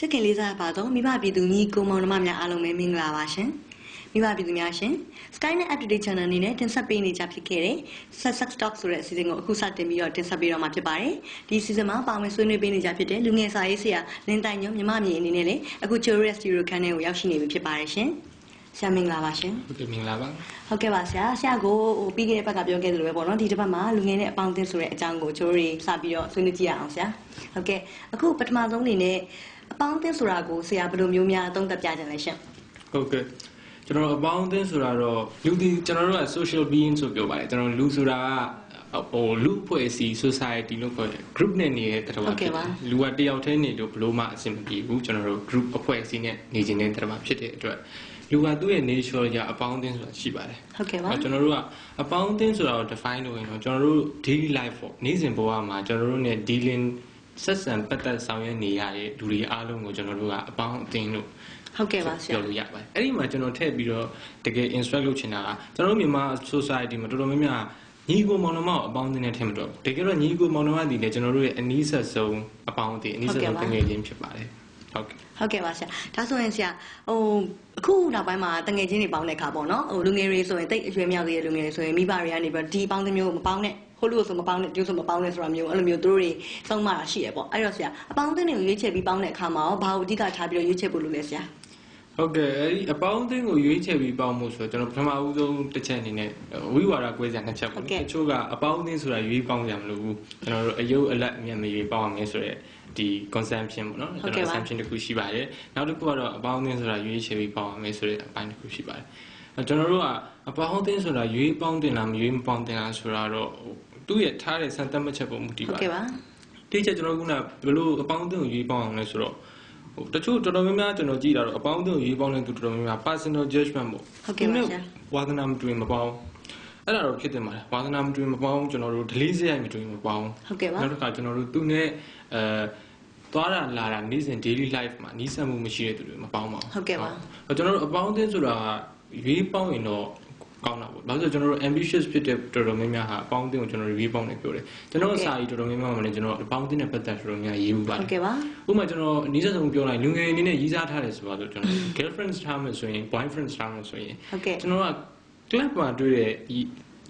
ချစ်ခင်လေးစားပါတော့မိဘပြည်သူညီကိုမောင်နှမများအားလုံးပဲမင်္ဂလာပါရှင်မိဘပြည်သူများရှင် Skynet Up to Date Channel အနေနဲ့တင်ဆက်ပေးနေကြဖြစ်ခဲ့တဲ့ Success Talk ဆိုတဲ့အစီအစဉ်ကိုအခုစတင်ပြီးတော့တင်ဆက်ပေးတော့မှာဖြစ်ပါတယ်ဒီအစီအစဉ်မှာပါဝင်ဆွေးနွေးပေးနေကြဖြစ်တဲ့လူငယ်စာရေးဆရာလင်းတိုင်ညုံမြမမြေအနေနဲ့လည်းအခု Chorus Studio ခန်းထဲကိုရောက်ရှိနေပြီဖြစ်ပါတယ်ရှင်ဆရာမင်္ဂလာပါရှင်ဟုတ်ကဲ့မင်္ဂလာပါဟုတ်ကဲ့ပါဆရာဆရာကိုဟိုပြီးခဲ့တဲ့ဘက်ကပြောခဲ့သလိုပဲပေါ့နော်ဒီတစ်ပတ်မှာလူငယ်နဲ့အပေါင်းအသင်းဆိုတဲ့အကြောင်းကိုကျိုးတွေစပြီးတော့ဆွေးနွေးကြည့်ရအောင်ဆရာဟုတ်ကဲ့အခုပထမဆုံးအနေနဲ့ အပေါင်းအသင်းဆိုတာကိုဆရာဘယ်လိုမျိုးများအသုံးသပ်ပြကြလဲရှင်ဟုတ်ကဲ့ကျွန်တော်အပေါင်းအသင်းဆိုတာတော့လူဒီကျွန်တော်တို့က social being ဆိုပြောပါတယ်ကျွန်တော်လူဆိုတာကဟိုလူဖွဲ့စီ society လို့ခေါ်တယ် group နဲ့နေတဲ့တရဝဖြစ်တယ်လူကတယောက်တည်းနေလို့ဘလို့မှအဆင်မပြေဘူးကျွန်တော်တို့ group အဖွဲ့အစည်းနဲ့နေခြင်းတဲ့တရဝဖြစ်တဲ့အတွက်လူကသူ့ရဲ့ nature ကြအပေါင်းအသင်းဆိုတာရှိပါတယ်ဟုတ်ကဲ့ပါကျွန်တော်တို့ကအပေါင်းအသင်းဆိုတာကို define လုပ်ရင်တော့ကျွန်တော်တို့ daily life ပေါ့နေ့စဉ်ဘဝမှာကျွန်တော်တို့ ਨੇ dealing ဆက်ဆံပတ်သက်ဆောင်ရွက်နေရတဲ့လူတွေအားလုံးကိုကျွန်တော်တို့ကအပေါင်းအသင်းလို့ဟုတ်ကဲ့ပါဆရာပြောလို့ရပါတယ်အဲ့ဒီမှာကျွန်တော်ထည့်ပြီးတော့တကယ် instruct လုပ်ချင်တာကကျွန်တော်တို့မြန်မာ society မှာတော်တော်များများညီကိုမောင်နှမကိုအပေါင်းအသင်းနဲ့ထည့်မတော့ဘူးတကယ်တော့ညီကိုမောင်နှမတွေလည်းကျွန်တော်တို့ရဲ့အနည်းဆက်ဆုံးအပေါင်းအသင်းအနည်းဆက်ဆုံးတကယ်ချင်းဖြစ်ပါတယ်ဟုတ်ကဲ့ဟုတ်ကဲ့ပါဆရာဒါဆိုရင်ဆရာဟိုအခုနောက်ပိုင်းမှာတငယ်ချင်းတွေပေါင်းတဲ့အခါပေါ့နော်ဟိုလူငယ်တွေဆိုရင်တိတ်အရွယ်မြောက်သေးတဲ့လူငယ်တွေဆိုရင်မိဘတွေကနေပြီးတော့ဒီအပေါင်းအသင်းမျိုးကိုမပေါင်းနဲ့ ဟိုလူဆိုမပေါင်းနဲ့ဒီဆိုမပေါင်းနဲ့ဆိုတာမျိုးအဲ့လိုမျိုးသူတို့တွေသုံးမှတာရှိရပေါ့အဲ့တော့ဆရာအပေါင်းအသင်းတွေကိုရွေးချယ်ပြီးပေါင်းတဲ့အခါမှာရောဘာကိုအဓိကထားပြီးတော့ရွေးချယ်ဖို့လုပ်လဲဆရာဟုတ်ကဲ့အဲ့ဒီအပေါင်းအသင်းကိုရွေးချယ်ပြီးပေါင်းမှုဆိုတော့ကျွန်တော်ပထမဦးဆုံးတစ်ချက်အနေနဲ့ဝိဝါဒကွဲစရာနှစ်ချက်ပေါ့တချို့ကအပေါင်းအသင်းဆိုတာရွေးပေါင်းကြမလို့ဘူးကျွန်တော်တို့အယုတ်အလက်အမြတ်မရွေးပေါင်းအောင်လဲဆိုတော့ဒီ consumption ပေါ့နော်ကျွန်တော် consumption တစ်ခုရှိပါတယ်နောက်တစ်ခုကတော့အပေါင်းအသင်းဆိုတာရွေးချယ်ပြီးပေါင်းအောင်လဲဆိုတဲ့အပိုင်းတစ်ခုရှိပါတယ်ကျွန်တော်တို့ကအပေါင်းအသင်းဆိုတာရွေးပေါင်းတင်လားမရွေးမပေါင်းတင်လားဆိုတာတော့ သူ့ရဲ့ထားတဲ့စံသတ်မှတ်ချက်ပုံမူတည်ဟုတ်ပါကဲ့ပါတိကျကျွန်တော်ကဘယ်လိုအပေါင်းအသင်းကိုရွေးပေါင်းအောင်လဲဆိုတော့ဟိုတချို့တော်တော်များများကျွန်တော်ကြည့်တာတော့အပေါင်းအသင်းကိုရွေးပေါင်းတဲ့သူတော်တော်များများ personal judgment ပေါ့ဟုတ်ကဲ့ပါဆရာဝါသနာမတူရင်မပေါင်းအဲ့ဒါတော့ဖြစ်တင်ပါတယ်ဝါသနာမတူရင်မပေါင်းကျွန်တော်တို့ delay စရိုက်မတူရင်မပေါင်းဟုတ်ကဲ့ပါနောက်တစ်ခါကျွန်တော်တို့သူနဲ့အဲသွားတာလာတာနေ့စဉ် daily life မှာနီးစပ်မှုမရှိတဲ့သူတွေမပေါင်းပါဘူးဟုတ်ကဲ့ပါဟောကျွန်တော်တို့အပေါင်းအသင်းဆိုတာရွေးပေါင်းရင်တော့ ကောင်းတာပေါ့။ဘာလို့လဲဆိုတော့ကျွန်တော်တို့ ambitious ဖြစ်တဲ့တော်တော်များများဟာအပေါင်းအသင်းကိုကျွန်တော်တို့ရွေးပေါင်းနေပြောတယ်။ကျွန်တော်တို့စာရီတော်တော်များများမှာလည်းကျွန်တော်အပေါင်းအသင်းနဲ့ပတ်သက်တော်တော်များရေးမှုပါဟုတယ်တ်ကဲ့ပါ။ဥပမာကျွန်တော်အနည်းဆုံးပြောလိုက်လူငယ်အနေနဲ့ရည်စားထားတယ်ဆိုတော့ကျွန်တော် girlfriend ထားမယ်ဆိုရင် boyfriend ထားမယ်ဆိုရင်ဟုတ်ကဲ့ကျွန်တော်က club မှာတွေ့တဲ့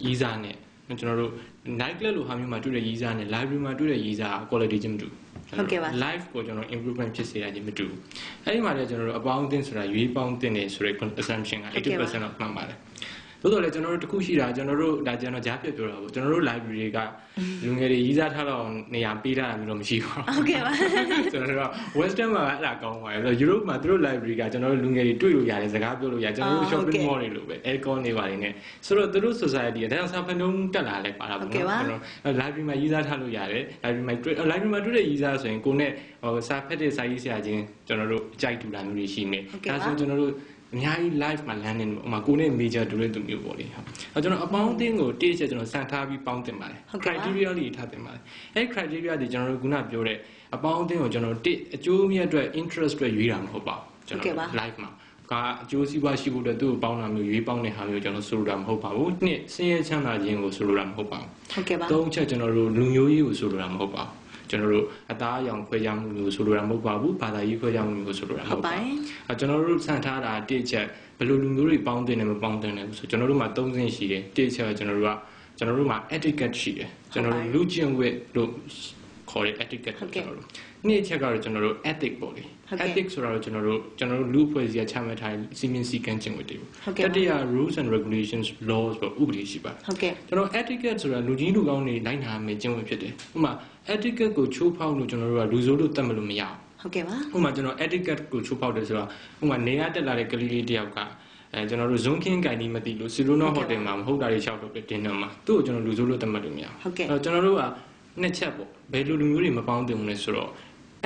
ရည်စားနဲ့ကျွန်တော်တို့ night club လိုဟာမျိုးမှာတွေ့တဲ့ရည်စားနဲ့ library မှာတွေ့တဲ့ရည်စား quality ချင်းမတူဘူးဟုတ်ကဲ့ပါ live ကိုကျွန်တော် improvement ဖြစ်စေရခြင်းမတူဘူးအဲ့ဒီမှာလည်းကျွန်တော်တို့အပေါင်းအသင်းဆိုတာရွေးပေါင်းသင့်တယ်ဆိုတဲ့ assumption ကဟုတ်ကဲ့ပါ80%တော့မှန်ပါတယ် သို့တော်လည်းကျွန်တော်တို့တစ်ခုရှိတာကျွန်တော်တို့ဒါကျွန်တော်ကြားပြပြောတာပေါ့ကျွန်တော်တို့ library တွေကလူငယ်တွေရေးစားထားတော့နေရာပေးထားတာမျိုးတော့မရှိပါဘူးဟုတ်ကဲ့ပါကျွန်တော်တို့က western မှာအဲ့ဒါကောင်းပါတယ်ဆိုတော့ Europe မှာသူတို့ library ကကျွန်တော်တို့လူငယ်တွေတွေ့လို့ရတယ်စကားပြောလို့ရတယ်ကျွန်တော်တို့ shopping mall တွေလိုပဲ aircon တွေပါတယ်နဲ့ဆိုတော့သူတို့ society ကဒါကြောင့်စာဖတ်နှုန်းတက်လာလဲပါတာပေါ့နော်ကျွန်တော် library မှာရေးစားထားလို့ရတယ် library မှာတွေ့ library မှာတွေ့တဲ့ရေးစားဆိုရင်ကိုနဲ့ဟိုစာဖတ်တဲ့စာရေးဆရာချင်းကျွန်တော်တို့အကြိုက်တူတာမျိုးတွေရှိနေဒါဆိုကျွန်တော်တို့ အများကြီး live မှာ learning ပေါ့ဥပမာကိုနဲ့ major တူတဲ့သူမျိုးပေါ့လေဟုတ်အဲကျွန်တော်အပေါင်းအသင်းကိုတိကျကျွန်တော်စံထားပြီးပေါင်းတင်ပါတယ် criteria တွေထားတင်ပါတယ်အဲ criteria တွေကျွန်တော်တို့ခုနပြောတဲ့အပေါင်းအသင်းကိုကျွန်တော်တိအကျိုးမြတ်အတွက် interest အတွက်ရွေးတာမဟုတ်ပါဘူးကျွန်တော် live မှာကအကျိုးစီးပွားရှိဖို့အတွက်သူ့ကိုပေါင်းတာမျိုးရွေးပေါင်းတဲ့ဟာမျိုးကျွန်တော်ဆိုလိုတာမဟုတ်ပါဘူးနှစ်ဆင်းရဲချမ်းသာခြင်းကိုဆိုလိုတာမဟုတ်ပါဘူးဟုတ်ကဲ့ပါသုံးချက်ကျွန်တော်တို့လူမျိုးရေးကိုဆိုလိုတာမဟုတ်ပါဘူး ကျွန်တော်တို့အသားအရောင်ခွဲခြားမှုမျိုးဆိုလိုတာမဟုတ်ပါဘူးဘာသာရေးခွဲခြားမှုမျိုးဆိုလိုတာမဟုတ်ဟုတ်ပါပါတဘူးယ်အဲကျွန်တော်တို့စံထားတာတစ်ချက်ဘယ်လိုလူမျိုးတွေပေါင်းတင်တယ်မပေါင်းတင်တယ်ဆိုကျွန်တော်တို့မှာ၃ဆင့်ရှိတယ်တစ်ချက်ကကျွန်တော်တို့ကကျွန်တော်တို့မှာ etiquette ရှိတယ်ကျွန်တော်တို့လူကျင့်ဝတ်လို့ခေါ်တဲ့ etiquette ကျွန်တော်တို့နေ့ချက်ကတော့ကျွန်တော်တို့ ethic ပေါ့လေ ethic ဆိုတာတော့ကျွန်တော်တို့ကျွန်တော်တို့လူအဖွဲ့အစည်းကချမှတ်ထားတဲ့စီမင်းစည်းကမ်းကျင့်ဝတ်တွေတတိယ rules and regulations laws ပေါ့ဥပဒေရှိပါတယ်ဟုတ်ကဲ့ကျွန်တော် etiquette ဆိုတာလူကြီးလူကောင်းတွေလိုက်နာမယ်ကျင့်ဝတ်ဖြစ်တယ်ဥပမာ etiquette ကိုချိုးဖောက်လို့ကျွန်တော်တို့ကလူဆိုးလို့တတ်မလို့မရဘူးဟုတ်ကဲ့ပါဥပမာကျွန်တော် etiquette ကိုချိုးဖောက်တယ်ဆိုတော့ဥပမာနေရတက်လာတဲ့ကလေးလေးတယောက်ကအဲကျွန်တော်တို့ zone king ကိုင်ဒီမသိလို့စီလိုနောဟိုတယ်မှာမဟုတ်တာတွေလျှောက်တော့တင်တယ်မှာသူ့ကိုကျွန်တော်လူဆိုးလို့တတ်မှတ်လို့မရဘူးဟုတ်ကဲ့တော့ကျွန်တော်တို့ကနှစ်ချက်ပေါ့ဘယ်လိုလူမျိုးတွေမပေါင်းတင်ဘူးလဲဆိုတော့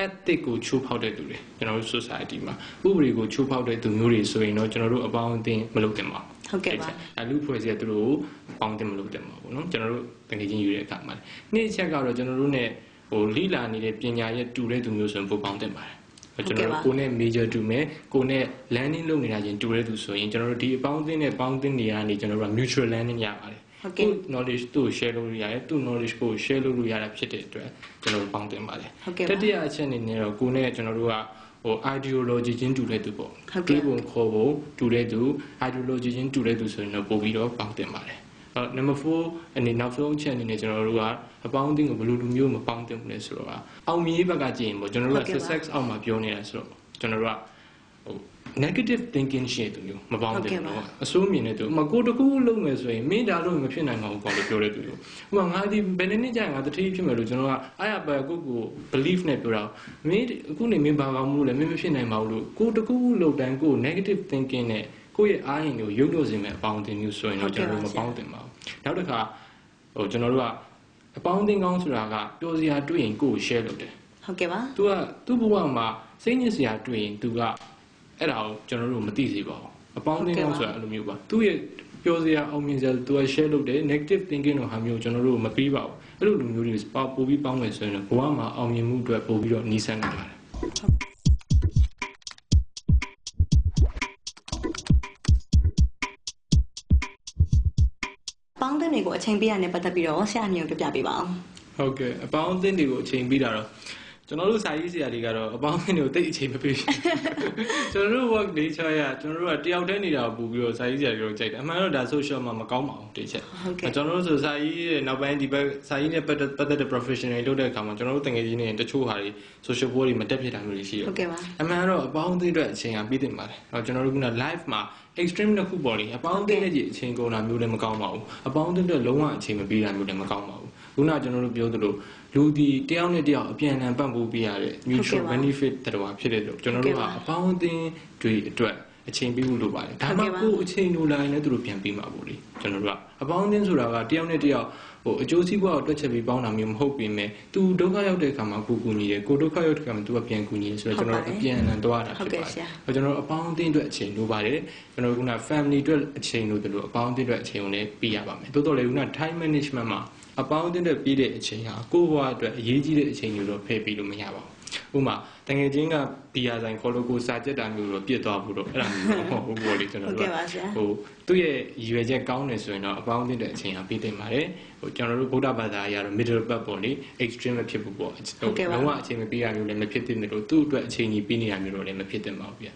ethic ကိုချိုးဖောက်တဲ့သူတွေကျွန်တော်တို့ society မှာဥပဒေကိုချိုးဖောက်တဲ့သူမျိုးတွေဆိုရင်တော့ကျွန်တော်တို့အပေါင်းအသင်းမလုပ်တင်ပါဘူး ဟုတ်ကဲ့ပါ အဲလူဖွဲ့စည်းကသူတို့ကိုပေါင်းတင်မလုပ်တင်ပါဘူးเนาะကျွန်တော်တို့တကယ်ချင်းယူတဲ့အခါမှာနေ့ချက်ကတော့ကျွန်တော်တို့ ਨੇ ဟိုလိလာနေတဲ့ပညာရဲ့တူတဲ့သူမျိုးဆိုရင်ပိုပေါင်းတင်ပါတယ်ကျွန်တော်တို့ကိုနဲ့ major တူမယ်ကိုနဲ့ landing လုပ်နေတာချင်းတူတဲ့သူဆိုရင်ကျွန်တော်တို့ဒီအပေါင်းအသင်းနဲ့ပေါင်းအသင်းနေရာနေကျွန်တော်တို့က mutual landing ရပါတယ် ဟုတ်သူကဲ့ knowledge သူ့ကို share လုပ်လို့ရတယ်သူ့ knowledge ကို share လုပ်လို့ရတာဖြစ်တဲ့အတွက်ကျွန်တော်တို့ပေါင်းတင်ပါတယ်ဟုတ်ကဲ့တပါတိယအချက်အနေနဲ့တော့ကိုနဲ့ကျွန်တော်တို့ကဟဟို ideology ချင်းတူတဲ့သူပေါ့ဟုတ်ကဲ့တွေးပုံခေါ်ပုံတူတဲ့သူ ideology ချင်းတူတဲ့သူဆိုရင်တော့ပို့ပြီးတော့ပေါင်းတင်ပါတယ်အဲ number 4အနေနောက်ဆုံးအချက်အနေနဲ့ကျွန်တော်တို့ကအပေါင်းအသင်းကိုဘယ်လိုလူမျိုးမပေါင်းတင်ဘူးလဲဆိုတော့အောင်မြင်ရေးဘက်ကကြည့်ရင်ပေါ့ကျွန်တော်တို့က success အောက်မှာပြောနေတာဆိုတော့ကျွန်တော်တို့ကဟို negative thinking ရှိတဲ့သူမျိုးမပေါင်းတင်ဘူးတော့အစိုးမြင်တဲ့သူဥပမာကိုတကူလုံးမယ်ဆိုရင်မင်းဒါလို့မဖြစ်နိုင်ပါဘူးပေါ့လို့ပြောတဲ့သူမျိုးဥပမာငါဒီဘယ်နှစ်ကြာငါတတိဖြစ်မယ်လို့ကျွန်တော်ကအားရပါကိုကို belief နဲ့ပြောတာမင်းအခုနေမင်းဘာကောင်းမလို့လဲမင်းမဖြစ်နိုင်ပါဘူးလို့ကိုတကူလုံးတိုင်းကို negative thinking နဲ့ကိုယ့်ရဲ့အားရင်ကိုရုပ်လို့စင်မဲ့အပေါင်းအသင်းမျိုးဆိုရင်တော့ကျွန်တော်တို့မပေါင်းတင်ပါဘူးနောက်တစ်ခါဟိုကျွန်တော်တို့ကအပေါင်းအသင်းကောင်းဆိုတာကပျော်စရာတွေ့ရင်ကိုယ် share လုပ်တယ်ဟုတ်ကဲ့ပါ။ तू ကသူ့ဘဝမှာစိတ်ညစ်စရာတွေ့ရင် तू က အဲ့ဒါကိုကျွန်တော်တို့မသိစေပါဘူး။အပေါင်းအသင်းကောင်းဆိုတာအဲ့လိုမျိုးပါ။သူ့ရဲ့ပျော်စရာအောင်မြင်စရာ तू က share လုပ်တယ် negative thinking တို့ဟာမျိုးကျွန်တော်တို့မပြီးပါဘူး။အဲ့လိုလူမျိုးတွေပေါပို့ပြီးပေါင်းမယ်ဆိုရင်တော့ဘဝမှာအောင်မြင်မှုအတွက်ပို့ပြီးတော့နှီးစပ်နိုင်ပါတယ်ပေါင်းတဲ့တွေကိုအချိန်ပေးရတဲ့ပတ်သက်ပြီးတော့ဆရာအမြင်ကိုပြပြပေးပါအောင်ဟုတ်ကဲ့အပေါင်းအသင်းတွေကိုအချိန်ပေးတာတော့ ကျွန်တော်တို့စာရေးဆရာတွေကတော့အပေါင်းအသင်းတွေကိုတိတ်အချိန်မပေးဘူးကျွန်တော်တို့ work nature ရကျွန်တော်တို့ကတယောက်တည်းနေတာကိုပူပြီးတော့စာရေးဆရာတွေတို့ကြိုက်တယ်အမှန်တော့ဒါ social မှာမကောင်းပါဘူးတိတ်ချက်ဟုတ်ကဲ့ကျွန်တော်တို့ဆိုစာရေးရဲ့နောက်ပိုင်းဒီဘက်စာရေးနဲ့ပတ်သက်ပတ်သက်တဲ့ professional တွေလုပ်တဲ့အခါမှာကျွန်တော်တို့တငယ်ချင်းတွေတချို့ဟာတွေ social board တွေမတက်ဖြစ်တာမျိုးတွေရှိတယ်ဟုတ်ကဲ့ပါအမှန်တော့အပေါင်းအသင်းအတွက်အချိန်ကပြီးတင်ပါတယ်။တော့ကျွန်တော်တို့က live မှာ extreme တစ်ခုပေါ်နေအပေါင်းအသင်းနဲ့ကြီးအချိန်ကုန်တာမျိုးလည်းမကောင်းပါဘူး။အပေါင်းအသင်းအတွက်လုံးဝအချိန်မပေးတာမျိုးလည်းမကောင်းပါဘူး။ခုနကကျွန်တော်တို့ပြောသလို လူဒီတယောက်နဲ့တယောက်အပြန်အလှန်ပံ့ပိုးပေးရတဲ့ mutual benefit တတော်ဖြစ်တဲ့လို့ကျွန်တော်တို့ကအပေါင်းအသင်းတွေအတွက်အချိန်ပေးဖို့လိုပါတယ်။ဒါမှကိုယ်အချိန်လိုလာရင်လည်းသူတို့ပြန်ပေးမှာပေါ့လေ။ကျွန်တော်တို့ကအပေါင်းအသင်းဆိုတာကတယောက်နဲ့တယောက်ဟိုအကျိုးစီးပွားကိုတွက်ချက်ပြီးပေါင်းတာမျိုးမဟုတ်ပေမဲ့သူဒုက္ခရောက်တဲ့အခါမှာကိုကူညီတယ်ကိုဒုက္ခရောက်တဲ့အခါမှာသူကပြန်ကူညီတယ်ဆိုတော့ကျွန်တော်တို့အပြန်အလှန်တွားတာဖြစ်ပါတယ်။ဟိုကျွန်တော်တို့အပေါင်းအသင်းအတွက်အချိန်လိုပါတယ်။ကျွန်တော်တို့က family အတွက်အချိန်လိုတယ်လို့အပေါင်းအသင်းအတွက်အချိန်ကိုလည်းပေးရပါမယ်။သို့တော်လည်းက time management မှာ အပေါင်းအသင်းအတွက်ပေးတဲ့အချိန်ဟာကိုယ့်ဘဝအတွက်အရေးကြီးတဲ့အချိန်မျိုးတော့ဖယ်ပေးလို့မရပါဘူး။ဥပမာတငယ်ချင်းကဘီယာဆိုင်ခေါ်လို့ကိုစာကြက်တာမျိုးတော့ပြစ်သွားဘူးတော့အဲ့ဒါမျိုးတော့မဟုတ်ဘူးပေါ့လေကျွန်တော်ဟုတ်တို့ကဲ့ကပါဆရာဟိုသူ့ရဲ့ရည်ရွယ်ချက်ကောင်းတယ်ဆိုရင်တော့အပေါင်းအသင်းတဲ့အချိန်ဟာပြီးတင်ပါတယ်ဟိုကျွန်တော်တို့ဗုဒ္ဓဘာသာအရတော့ middle path ပေါ့လေ extreme မဖြစ်ဘူးပေါ့ဟုတ်ကဲ့ပါလုံးဝအချိန်မပေးရမျိုးလည်းမဖြစ်သင့်တယ်လို့သူ့အတွက်အချိန်ကြီးပေးနေရမျိုးတော့လည်းမဖြစ်သင့်ပါဘူးဗျာ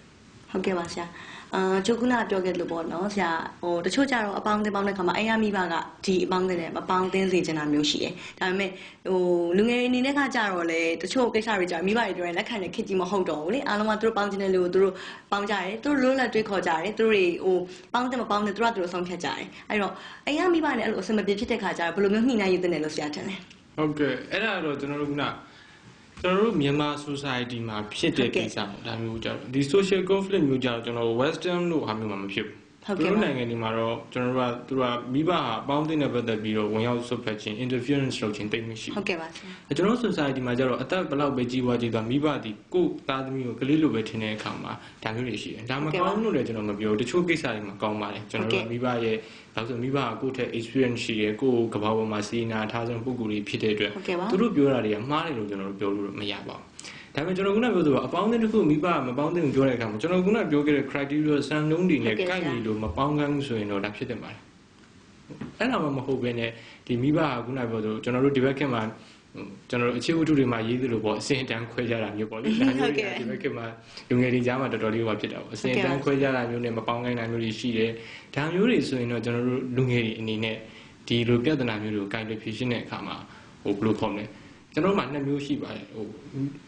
ဟုတ်ကဲ့ပါဆရာ အာကျုပ်ကနာပြောခဲ့လို့ပေါ့နော်ဆရာဟိုတချို့ကြတော့အပေါင်းအသင်းပေါင်းတဲ့ခါမှာအိမ်ရမိဘကဒီအပေါင်းအသင်းနဲ့မပေါင်းသင်းစေချင်တာမျိုးရှိတယ်ဒါပေမဲ့ဟိုလူငယ်တွေအနေနဲ့ကကြတော့လေတချို့ကိစ္စတွေကြမိဘတွေပြောရင်လက်ခံတဲ့ခက်ကြီးမဟုတ်တော့ဘူးလေအားလုံးကသူတို့ပေါင်းခြင်းတဲ့လူကိုသူတို့ပေါင်းကြတယ်သူတို့လွတ်လပ်တွေးခေါ်ကြတယ်သူတို့တွေဟိုပေါင်းတဲ့မပေါင်းတဲ့သူတို့ကသူတို့ဆုံးဖြတ်ကြတယ်အဲ့တော့အိမ်ရမိဘနဲ့အဲ့လိုအဆင်မပြေဖြစ်တဲ့ခါကျတော့ဘယ်လိုမျိုးညှိနှိုင်းရည်တင်တယ်လို့ဆရာထင်လဲဟုတ်ကဲ့အဲ့ဒါတော့ကျွန်တော်တို့က ကျွန်တော်တို့မြန်မာ society မှာဖြစ်တဲ့ကိစ္စပေါ့ဒါမျိုးကြတော့ဒီ social conflict မျိုးကြတော့ကျွန်တော် western လို့ဟာမျိုးမှာမဖြစ်ဘူး ဟုတ်သူကဲ့တို့ပါနိုင်ငံတွေမှာတော့ကျွန်တော်တို့ကသူတို့ကမိဘဟာအပေါင်းအသင်းနဲ့ပတ်သက်ပြီးတော့ဝင်ရောက်ဆွတ်ဖက်ခြင်း interference လုပ်ခြင်းတိတ်မရှိဟုဘူးတ်ကဲ့ပါဆရာအဲကျွန်တော်တို့ society မှာကျတော့အသက်ဘယ်လောက်ပဲကြီးပွားကြီးသွားမိဘဒီကိုယ့်သားသမီးကိုကလေးလိုပဲထင်တဲ့အခါမှာဒါမျိုးတွေရှိတယ်ဒါမကောင်းလို့လည်းကျွန်တော်မပြောဘူးတချို့ကိစ္စတွေမှာကောင်းပါတယ်ကျွန်တော်တို့ကမိဘရဲ့ဒါဆိုမိဘကကိုယ့်ထက် experience ရှိတယ်ကိုယ့်ကဘာပေါ်မှာစီနာထားဆုံးပုံကူတွေဖြစ်တဲ့အတွက်ဟုတ်ကဲ့ပါသူတို့ပြောတာတွေကမှားတယ်လို့ကျွန်တော်တို့ပြောလို့မရပါဘူး ဒါပေမဲ့ကျွန်တော်ခုနပြောသလိုအပေါင်းအသင်းတစ်ခုမိဘကမပေါင်းသင်းကိုပြောတဲ့အခါမှာကျွန်တော်ခုနပြောခဲ့တဲ့ criteria စံနှုန်းတွေနဲ့ကိုက်ညီလို့မပေါင်းကန်းဘူးဆိုရင်တော့ဒါဖြစ်တယ်ပါတယ်အဲ့ဒါမှမဟုတ်ဘဲနဲ့ဒီမိဘကခုနပြောသလိုကျွန်တော်တို့ဒီဘက်ခင်မှာကျွန်တော်တို့အခြေဝတ္ထုတွေမှာရေးသလိုပေါ့အစင်တန်းခွဲကြတာမျိုးပေါ့လေဒါမျိုးတွေကဒီဘက်ခင်မှာလူငယ်တွေကြားမှာတော်တော်လေးဟိုဖြစ်တာပေါ့အစင်တန်းခွဲကြတာမျိုးနဲ့မပေါင်းကန်းတာမျိုးတွေရှိတယ်ဒါမျိုးတွေဆိုရင်တော့ကျွန်တော်တို့လူငယ်တွေအနေနဲ့ဒီလိုပြဿနာမျိုးတွေကိုကင်တွယ်ဖြေရှင်းတဲ့အခါမှာဟိုဘယ်လိုခေါ်မလဲ ကျွန်တော်တို့မှာနှစ်မျိုးရှိပါတယ်ဟို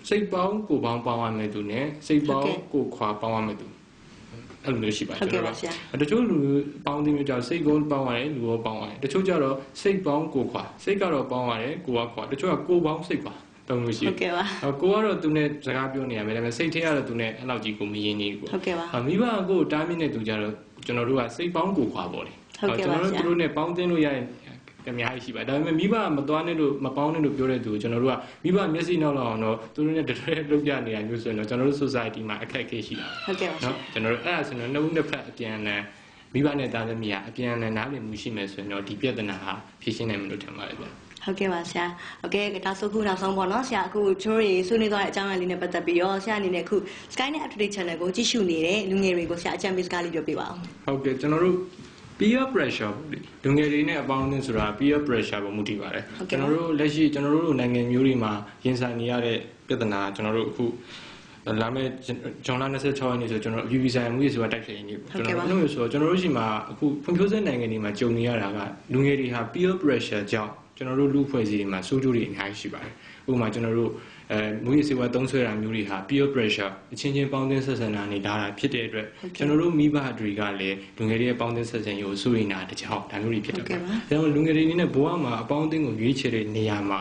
စိတ်ပေါင်းကိုပေါင်းပေါင်းရမယ်သူနဲ့စိတ်ပေါင်းကိုခွာပေါင်းရမယ်သူအဲ့လိုမျိုးရှိပါတယ်ဟုတ်ကျွန်ကဲ့တော်ပါတို့ဆရာတချို့လူပေါင်းသင်းမျိုးကြတော့စိတ်ကိုပေါင်းရတယ်လူကိုပေါင်းရတယ်တချို့ကြတော့စိတ်ပေါင်းကိုခွာစိတ်ကတော့ပေါင်းရတယ်ကိုကခွာတချို့ကကိုပေါင်းစိတ်ခွာတုံးလို့ရှိဟုတ်ကဲ့ပါအော်ကိုကတော့သူနဲ့စကားပြောနေရမယ်ဒါပေမဲ့စိတ်ထဲကတော့သူနဲ့အဲ့လောက်ကြီးကိုမရင်းနေဘူးဟုတ်ကဲ့ပါအမိဘကကိုတားမြင့်တဲ့သူကြတော့ကျွန်တော်တို့ကစိတ်ပေါင်းကိုခွာပေါ့လေဟုတ်ကဲ့ပါကျွန်တော်တို့ဆရာသူတို့နဲ့ပေါင်းသင်းလို့ရရင် အများကြီးရှိပါတယ်ဒါပေမဲ့မိဘကမသွားနဲ့လို့မပေါင်းနဲ့လို့ပြောတဲ့သူကိုကျွန်တော်တို့ကမိဘမျက်စိနောက်လောက်အောင်တော့သူတို့နဲ့တထဲလုပ်ပြနေတာမျိုးဆိုရင်တော့ကျွန်တော်တို့ society မှာအခက်အခဲရှိတာပဲဟုတ်ကဲ့ပါဆရာနော်ကျွန်တော်တို့အဲ့ဒါဆိုရင်နှစ်ဦးနှစ်ဖက်အပြန်အလှန်မိဘနဲ့သားသမီးကအပြန်အလှန်နားလည်မှုရှိမယ်ဆိုရင်တော့ဒီပြဿနာဟာဖြေရှင်းနိုင်မယ်လို့ထင်ပါတယ်ဗျာဟုတ်ကဲ့ပါဆရာဟုတ်ကဲ့ဒါဆိုခုနောက်ဆုံးပေါ့နော်ဆရာအခုကျွန်တော်တို့ဆွေးနွေးသွားတဲ့အကြောင်းအရာလေးနဲ့ပတ်သက်ပြီးတော့ဆရာအနေနဲ့အခု Skynet Update Channel ကိုကြည့်ရှုနေတဲ့လူငယ်တွေကိုဆရာအကြံပေးစကားလေးပြောပြပါဦးဟုတ်ကဲ့ကျွန်တော်တို့ peer pressure ပေါ့လေလူငယ်တွေနဲ့အပေါင်းအသင်းဆိုတာ peer pressure ပေါ်မူတည်ပါတယ်ဟုတ်ကဲ့ကျွန်တော်တို့လက်ရှိကျွန်တော်တို့နိုင်ငံမျိုးတွေမှာရင်ဆိုင်နေရတဲ့ပြဿနာကကျွန်တော်တို့အခုလာမယ့်ဂျွန်လာ26ရက်နေ့ဆိုကျွန်တော်အပြည်ပြည်ဆိုင်ရာမှုရေးဆိုတာတိုက်ခိုက်နေပေါ့ကျွန်တော်တို့ဆိုတော့ကျွန်တော်တို့ရှိမှာအခုဖွံ့ဖြိုးဆဲနိုင်ငံတွေမှာကြုံနေရတာကလူငယ်တွေဟာ peer pressure ကြောင့်ကျွန်တော်တို့လူဖွဲ့စည်းတွေမှာစိုးကျိုးတွေအများကြီးရှိပါတယ်ဥပမာကျွန်တော်တို့ အဲမူရေးစေဝါသုံးဆွဲတာမျိုးတွေဟာ peer pressure အချင်းချင်းပေါင်းသင်းဆက်ဆံတာနေဒါတာဖြစ်တဲ့အတွက်ကျွန်တော်တို့မိဘတွေကလည်းလူငယ်တွေရဲ့ပေါင်းသင်းဆက်ဆံရေးကိုစိုးရိမ်တာတကြောင်ဒါမျိုးတွေဖြစ်တယ်ပေါ့ဒါကြောင့်လူငယ်တွေအနေနဲ့ဘဝမှာအပေါင်းအသင်းကိုရွေးချယ်တဲ့နေရာမှာ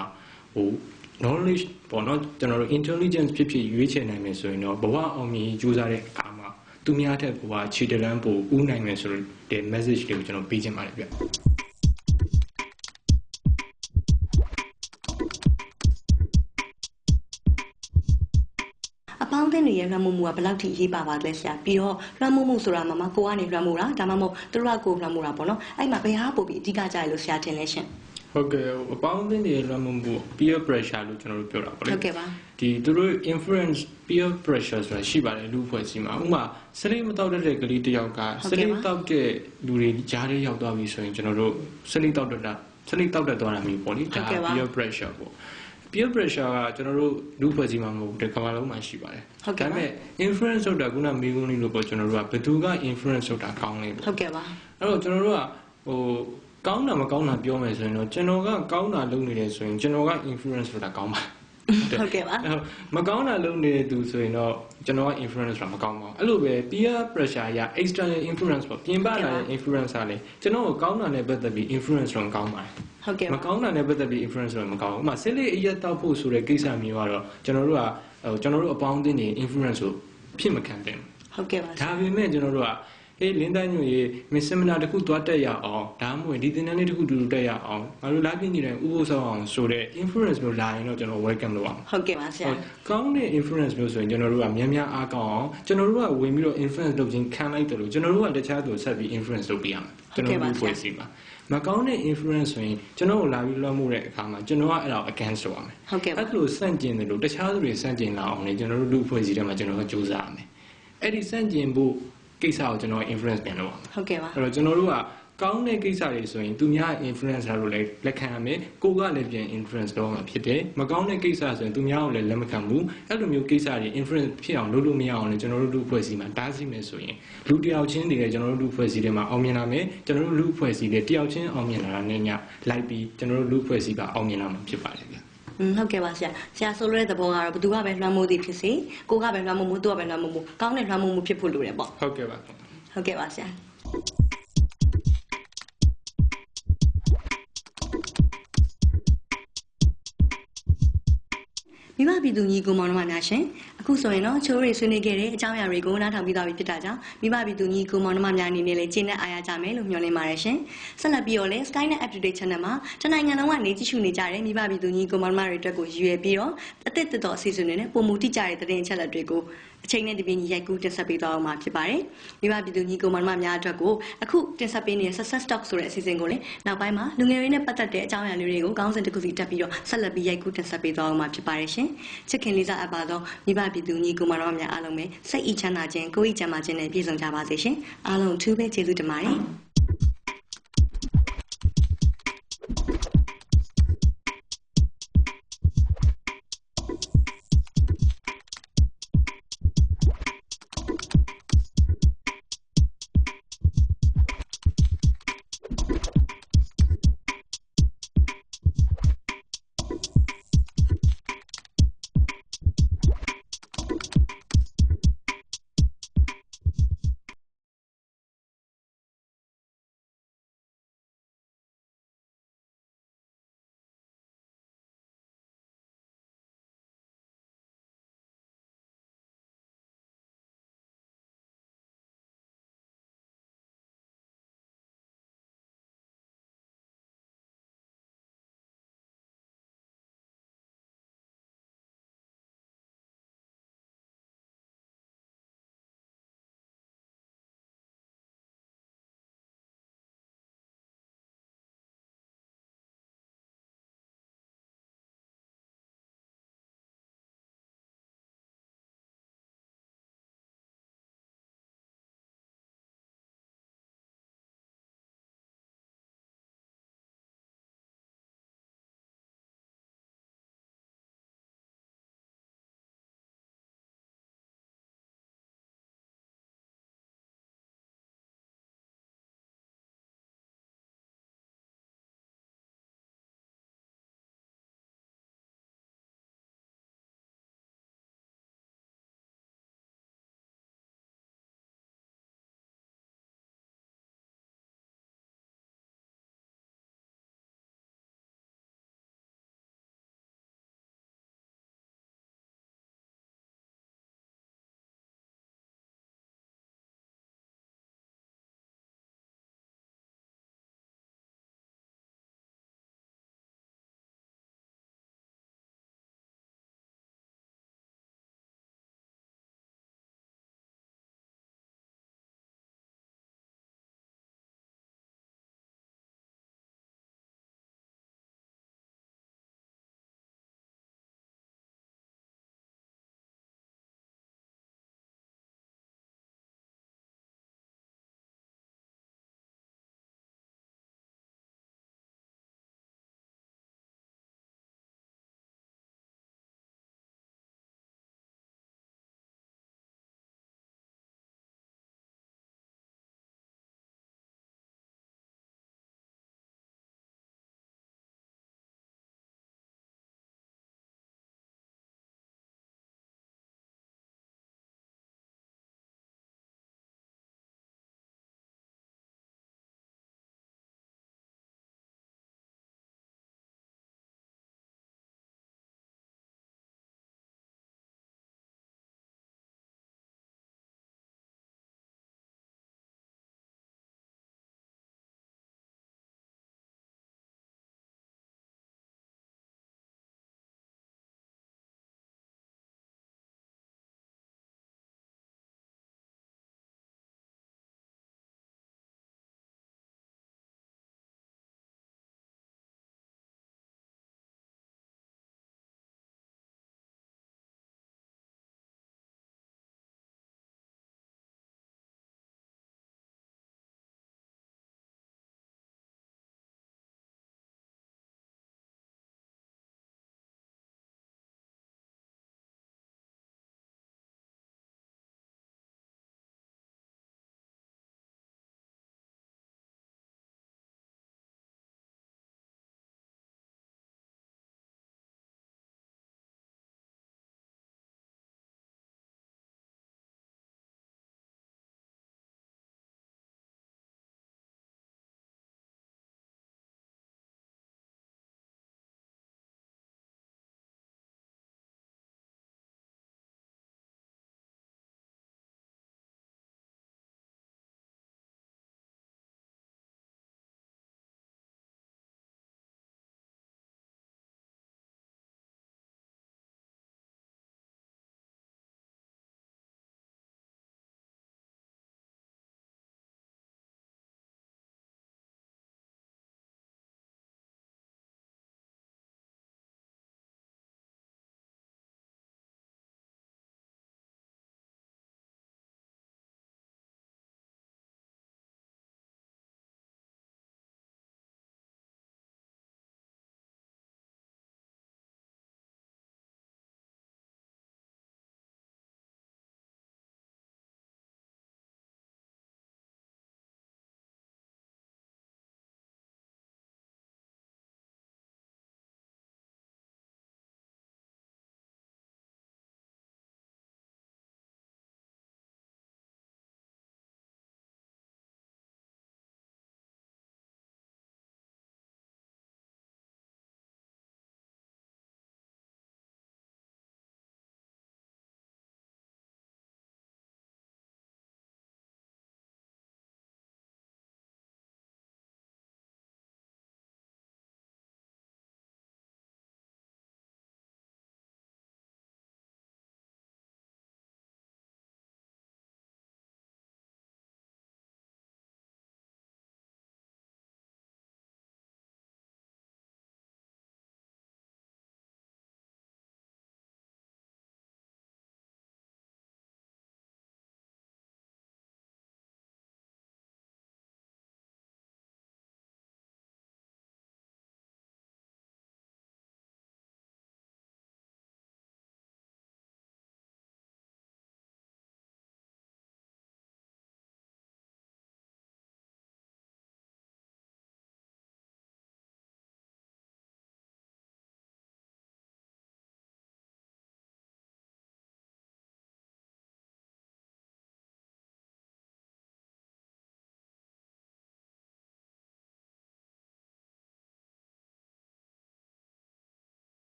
ဟို knowledge ပေါ့နော်ကျွန်တော်တို့ intelligence ဖြစ်ဖြစ်ရွေးချယ်နိုင်မယ်ဆိုရင်တော့ဘဝအောင်မြင်ကြိုးစားတဲ့အခါမှာသူများထက်ကခြေတလန်းပို့ဦးနိုင်မယ်ဆိုတဲ့ message လေးကိုကျွန်တော်ပေးချင်ပါတယ်ဗျ တွေရဲ့လွှမ်းမိုးမှုကဘယ်လောက်ထိအရေးပါပါလဲဆရာပြီးတော့လွှမ်းမိုးမှုဆိုတာမှမကိုကနေလွှမ်းမိုးတာဒါမှမဟုတ်သူတို့ကကိုလွှမ်းမိုးတာပေါ့နော်အဲ့မှာဘယ်ဟာပို့ပြီးအဓိကကြရလို့ဆရာထင်လဲရှင်ဟုတ်ကဲ့အပေါင်းအသင်းတွေလွှမ်းမိုးမှု peer pressure လို့ကျွန်တော်တို့ပြောတာပေါ့လေဟုတ်ကဲ့ပါဒီသူတို့ influence peer pressure ဆိုတာရှိပါတယ်လူဖွဲ့စည်းမှာဥပမာစလိမတောက်တဲ့ကလေးတယောက်ကစလိတောက်တဲ့လူတွေကြားထဲရောက်သွားပြီဆိုရင်ကျွန်တော်တို့စလိတောက်တဲ့စလိတောက်တဲ့သွားတာမျိုးပေါ့လေဒါ peer pressure ပေါ့ peer pressure ကကျွန်တော်တို့လူဖွဲ့စည်းမှာမဟုတ်ဘူးတကမ္ဘာလုံးမှာရှိပါတယ်ဒါပေမဲ့ influence လုပ်တာခုနမေးခွန်းလေးလို့ပေါ့ကျွန်တော်တို့ကဘယ်သူက influence လုပ်တာကောင်းလဲဟုတ်ကဲ့ပါအဲ့တော့ကျွန်တော်တို့ကဟိုကောင်းတာမကောင်းတာပြောမယ်ဆိုရင်တော့ကျွန်တော်ကကောင်းတာလုပ်နေတယ်ဆိုရင်ကျွန်တော်က influence လုပ်တာကောင်းပါဟုတ်ကဲ့ပါမကောင်းတာလုပ်နေတဲ့သူဆိုရင်တော့ကျွန်တော်က influence ဆိုတာမကောင်းပါဘူးအဲ့လိုပဲ peer pressure ရ external influence ပေါ့ပြင်ပလာတဲ့ influence ကလည်းကျွန်တော်ကိုကောင်းတာနဲ့ပတ်သက်ပြီး influence တော့ကောင်းပါတယ် ဟုတ်ကဲ့မကောင်းတာနဲ့ပတ်သက်ပြီး influence တော့မကောင်းဘူးဥပမာဆစ်လေးအရက်တောက်ဖို့ဆိုတဲ့ကိစ္စမျိုးကတော့ကျွန်တော်တို့ကဟိုကျွန်တော်တို့အပေါင်းအသင်းတွေ influence ကိုဖြစ်မခံသင့်ဘူးဟုတ်ကဲ့ပါဒါပေမဲ့ကျွန်တော်တို့ကအေးလင်းတိုင်းညွေမင်းစင်မနာတစ်ခုသွားတက်ရအောင်ဒါမှမဟုတ်ဒီသင်တန်းလေးတစ်ခုတူတူတက်ရအောင်ငါတို့လာပြည့်နေတယ်ဥပုသ်ဆောင်အောင်ဆိုတဲ့ influence မျိုးလာရင်တော့ကျွန်တော် welcome လုပ်အောင်ဟုတ်ကဲ့ပါဆရာကောင်းတဲ့ influence မျိုးဆိုရင်ကျွန်တော်တို့ကများများအားကောင်းအောင်ကျွန်တော်တို့ကဝင်ပြီးတော့ influence လုပ်ခြင်းခံလိုက်တယ်လို့ကျွန်တော်တို့ကတခြားသူဆက်ပြီး influence လုပ်ပေးရမယ်ကျွန်တော်တို့ဖွဲ့စည်းပါ မကောင်းတဲ့ influence ဆိုရင်ကျွန်တော်ကိုလာပြီးလွှမ်းမိုးတဲ့အခါမှာကျွန်တော်ကအဲ့ဒါ against လုပ်ရမယ်ဟုတ်ကဲ့အဲ့လိုစန့်ကျင်တယ်လို့တခြားသူတွေစန့်ကျင်လာအောင်လေကျွန်တော်တို့လူဖွဲ့စည်းတယ်မှာကျွန်တော်ကစူးစမ်းရမယ်အဲ့ဒီစန့်ကျင်ဖို့ကိစ္စကိုကျွန်တော် influence ပြန်လုပ်အောင်ဟုတ်ကဲ့ပါအဲ့တော့ကျွန်တော်တို့က ကောင်းတဲ့ကိစ္စတွေဆိုရင်သူများ influence လာလို့လည်းလက်ခံရမယ်ကိုကလည်းပြန် influence လုပ်မှာဖြစ်တယ်မကောင်းတဲ့ကိစ္စဆိုရင်သူများကိုလည်းလက်မခံဘူးအဲ့လိုမျိုးကိစ္စတွေ influence ဖြစ်အောင်လုပ်လို့မရအောင်လည်းကျွန်တော်တို့လူဖွဲ့စည်းမှာတားဆီးမယ်ဆိုရင်လူတယောက်ချင်းတည်းကျွန်တော်တို့လူဖွဲ့စည်းတွေမှာအောင်မြင်လာမယ်ကျွန်တော်တို့လူဖွဲ့စည်းတွေတယောက်ချင်းအောင်မြင်လာတာနဲ့ညလိုက်ပြီးကျွန်တော်တို့လူဖွဲ့စည်းကအောင်မြင်လာမှာဖြစ်ပါတယ်ဗျอืมဟုတ်ကဲ့ပါဆရာဆရာဆိုလိုတဲ့သဘောကတော့ဘသူကပဲလွှမ်းမိုးသည်ဖြစ်စေကိုကပဲလွှမ်းမိုးမှုသူကပဲလွှမ်းမိုးမှုကောင်းတဲ့လွှမ်းမိုးမှုဖြစ်ဖို့လိုတယ်ပေါ့ဟုတ်ကဲ့ပါဟုတ်ကဲ့ပါဆရာ မိဘပြည်သူညီကိုမောင်နှမများရှင်အခုဆိုရင်တော့ချိုးရီဆွေးနွေးခဲ့တဲ့အကြောင်းအရာတွေကိုနားထောင်ပြီးသားပြီဖြစ်တာကြောင့်မိဘပြည်သူညီကိုမောင်နှမများအနေနဲ့လည်းကျေနပ်အားရကြမယ်လို့မျှော်လင့်ပါတယ်ရှင်ဆက်လက်ပြီးတော့လည်း Skynet Update Channel မှာတနိုင်ငံလုံးကနေကြည့်ရှုနေကြတဲ့မိဘပြည်သူညီကိုမောင်နှမတွေအတွက်ကိုရည်ရွယ်ပြီးတော့အသစ်သက်သောအစီအစဉ်တွေနဲ့ပုံမူတိကျတဲ့သတင်းအချက်အလက်တွေကို အချိန်နဲ့တပြေးညီရိုက်ကူးတင်ဆက်ပေးသွားအောင်မှာဖြစ်ပါတယ်။မိဘပြည်သူညီကိုမောင်နှမများအတွက်ကိုအခုတင်ဆက်ပေးနေတဲ့ Success Talk ဆိုတဲ့အစီအစဉ်ကိုလည်းနောက်ပိုင်းမှာလူငယ်တွေနဲ့ပတ်သက်တဲ့အကြောင်းအရာတွေကိုခေါင်းစဉ်တစ်ခုစီတက်ပြီးတော့ဆက်လက်ပြီးရိုက်ကူးတင်ဆက်ပေးသွားအောင်မှာဖြစ်ပါတယ်ရှင်။ချစ်ခင်လေးစားအပ်ပါသောမိဘပြည်သူညီကိုမောင်နှမများအားလုံးပဲစိတ်ဤချမ်းသာခြင်းကိုယ်ဤချမ်းသာခြင်းနဲ့ပြည့်စုံကြပါစေရှင်။အားလုံးထူးပဲကျေးဇူးတင်ပါတယ်။